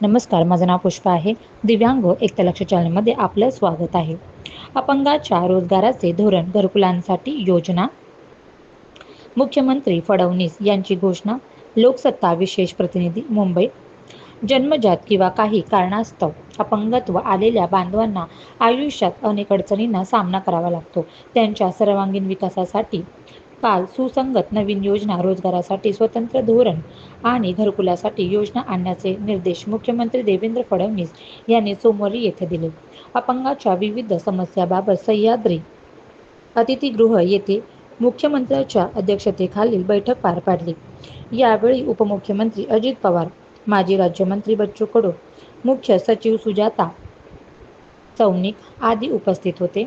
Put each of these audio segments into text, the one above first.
नमस्कार माझं नाव पुष्पा आहे. दिव्यांग एकता चॅनलमध्ये आपलं स्वागत आहे. अपंगाच्या रोजगाराचे धोरण घरकुलांसाठी योजना. मुख्यमंत्री फडणवीस यांची घोषणा. लोकसत्ता विशेष प्रतिनिधी मुंबई. जन्मजात किंवा काही कारणास्तव अपंगत्व आलेल्या बांधवांना आयुष्यात अनेक अडचणींना सामना करावा लागतो. त्यांच्या सर्वांगीण विकासासाठी काल सुसंगत नवीन योजना रोजगारासाठी स्वतंत्र धोरण आणि घरकुलासाठी योजना आणण्याचे निर्देश मुख्यमंत्री देवेंद्र फडणवीस यांनी सोमवारी येथे दिले. अपंगाच्या विविध समस्याबाबत सह्याद्री अतिथीगृह येथे मुख्यमंत्र्यांच्या अध्यक्षतेखालील बैठक पार पाडली. यावेळी उपमुख्यमंत्री अजित पवार माजी राज्यमंत्री बच्चू कडू मुख्य सचिव सुजाता चौनिक आदी उपस्थित होते.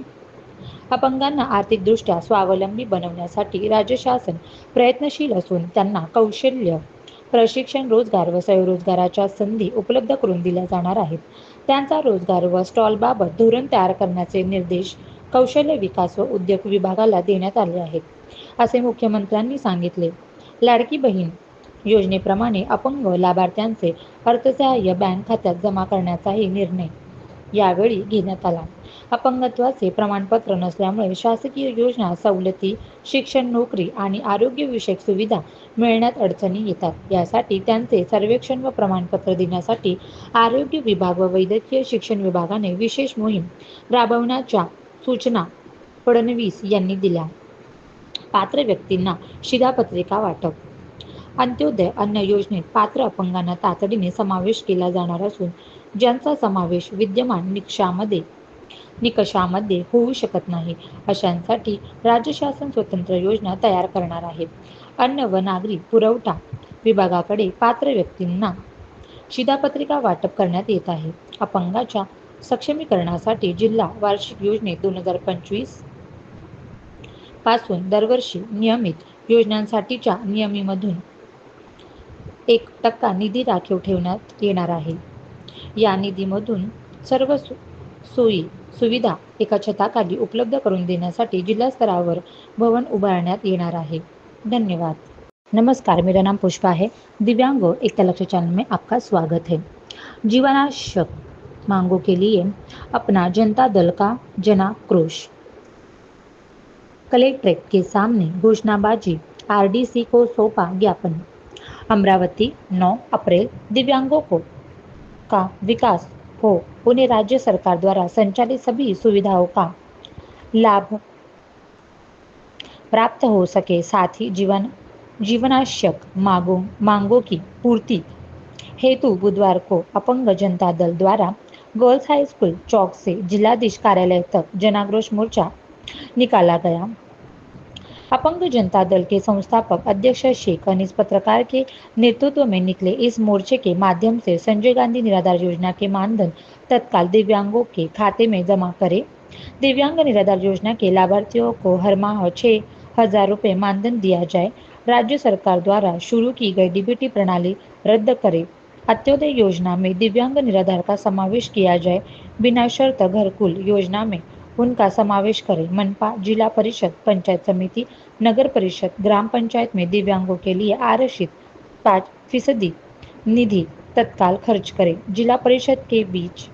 अपंगांना आर्थिकदृष्ट्या स्वावलंबी बनवण्यासाठी राज्य शासन प्रयत्नशील असून त्यांना कौशल्य प्रशिक्षण रोजगार व स्वयंरोजगाराच्या संधी उपलब्ध करून दिल्या जाणार आहेत. त्यांचा रोजगार व स्टॉलबाबत धोरण तयार करण्याचे निर्देश कौशल्य विकास व उद्योग विभागाला देण्यात आले आहेत असे मुख्यमंत्र्यांनी सांगितले. लाडकी बहीण योजनेप्रमाणे अपंग लाभार्थ्यांचे अर्थसहाय्य बँक खात्यात जमा करण्याचाही निर्णय यावेळी घेण्यात आला. अपंगत्वाचे प्रमाणपत्र नसल्यामुळे शासकीय योजना सवलती शिक्षण नोकरी आणि आरोग्यविषयक सुविधा मिळण्यात अडचणी येतात. यासाठी त्यांचे सर्वेक्षण व प्रमाणपत्र देण्यासाठी आरोग्य विभाग व वैद्यकीय शिक्षण विभागाने विशेष मोहीम राबवण्याच्या सूचना फडणवीस यांनी दिल्या. पात्र व्यक्तींना शिधापत्रिका वाटप. अंत्योदय अन्न योजनेत पात्र अपंगांना तातडीने समावेश केला जाणार असून ज्यांचा समावेश विद्यमान निकषामध्ये निकषामध्ये होऊ शकत नाही अशांसाठी राज्य शासन स्वतंत्र योजना तयार करणार आहे. अन्न व नागरी पुरवठा विभागाकडे पात्र व्यक्तींना शिधापत्रिका वाटप करण्यात येत आहे. अपंगाच्या सक्षमीकरणासाठी जिल्हा वार्षिक योजनेत दोन हजार पंचवीसपासून दरवर्षी नियमित योजनांसाठीच्या नियमीमधून एक टक्का निधी राखीव ठेवण्यात येणार आहे. या निधीमधून सर्व सोयी सुविधा एका छताखाली उपलब्ध करून देण्यासाठी जिल्हा स्तरावर भवन उभारण्यात येणार आहे. धन्यवाद. नमस्कार, मेरा नाम पुष्पा है. दिव्यांग, एकता लक्ष्य चैनल में आपका स्वागत है. जीवनाशक मांगों के लिए अपना जनता दल का जनाक्रोश. कलेक्ट्रेट के सामने घोषणाबाजी, आरडीसी को सौंपा ज्ञापन. अमरावती 9 अप्रैल, दिव्यांगों को का विकास हो, उन्हें राज्य सरकार द्वारा संचालित सभी सुविधाओं का लाभ प्राप्त हो सके। साथ ही जीवन जीवनाश्यक मांगों मांगों की पूर्ति हेतु बुधवार को अपंग जनता दल द्वारा गर्ल्स हाई स्कूल चौक से जिलाधीश कार्यालय तक जनाक्रोश मोर्चा निकाला गया। अपंग जनता दल के संस्थापक अध्यक्ष शेख अनिस पत्रकार के नेतृत्व में निकले इस मोर्चे के माध्यम से संजय गांधी निराधार योजना के मानधन तत्काल दिव्यांगों के खाते में जमा करें। दिव्यांग निराधार योजना के लाभार्थियों को हर माह छः हज़ार रुपये मानधन दिया जाए। राज्य सरकार द्वारा शुरू की गई डीबीटी प्रणाली रद्द करे। अत्योदय योजना में दिव्यांग निराधार का समावेश किया जाए। बिना शर्त घरकुल योजना में उनका समावेश करें मनपा जिला परिषद, पंचायत समिति, नगर परिषद, ग्राम पंचायत में दिव्यांगों के लिए आरक्षित पाँच फ़ीसदी निधि तत्काल खर्च करें जिला परिषद के बीच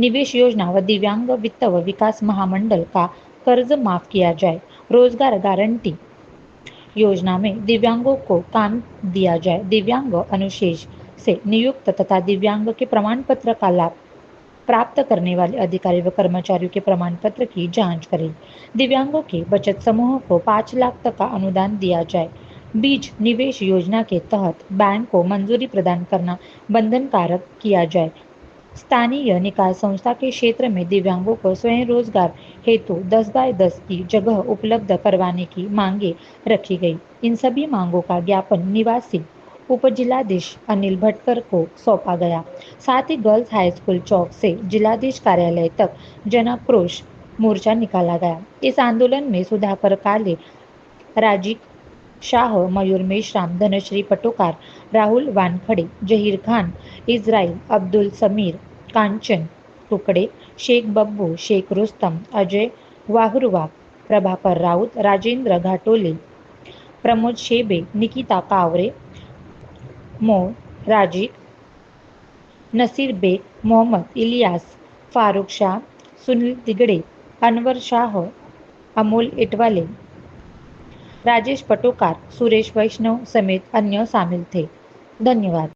निवेश योजना व दिव्यांग वित्त व विकास महामंडल का कर्ज माफ़ किया जाए रोज़गार गारंटी योजना में दिव्यांगों को काम दिया जाए दिव्यांग अनुशेष से नियुक्त तथा दिव्यांग के प्रमाण पत्र का लाभ प्राप्त करने वाले अधिकारी व कर्मचारियों के प्रमाण पत्र की जाँच करें। दिव्यांगों के बचत समूह को पाँच लाख तक का अनुदान दिया जाए। बीज निवेश योजना के तहत बैंक को मंजूरी प्रदान करना बंधनकारक किया जाए। स्थानीय निकाय संस्था के क्षेत्र में दिव्यांगों को स्वयं रोज़गार हेतु 10 बाय 10 की जगह उपलब्ध करवाने की मांगे रखी गई। इन सभी मांगों का ज्ञापन निवासी उपजिलाधीश अनिल भटकर को सौंपा गया। साथ ही गर्ल्स हाई स्कूल चौक से जिलाधीश कार्यालय तक जनाक्रोश मोर्चा निकाला गया। इस आंदोलन में सुधाकर काले, राजीव शाह, मयूर मेश्राम, धनश्री पटोकार, राहुल वानखडे, जहीर खान इस्राईल अब्दुल समीर, कांचन तुकडे शेख बब्बू, शेख रुस्तम, अजय वाहुरवा प्रभाकर राऊत राजेंद्र घाटोले, प्रमोद शेबे, निकिता कावरे मो राजीव, नसीर बेग मोहम्मद इलियास फारूक शाह, सुनील दिगड़े, अनवर शाह, अमोल इटवाले, राजेश पटोकार, सुरेश वैष्णव समेत अन्य शामिल थे. धन्यवाद.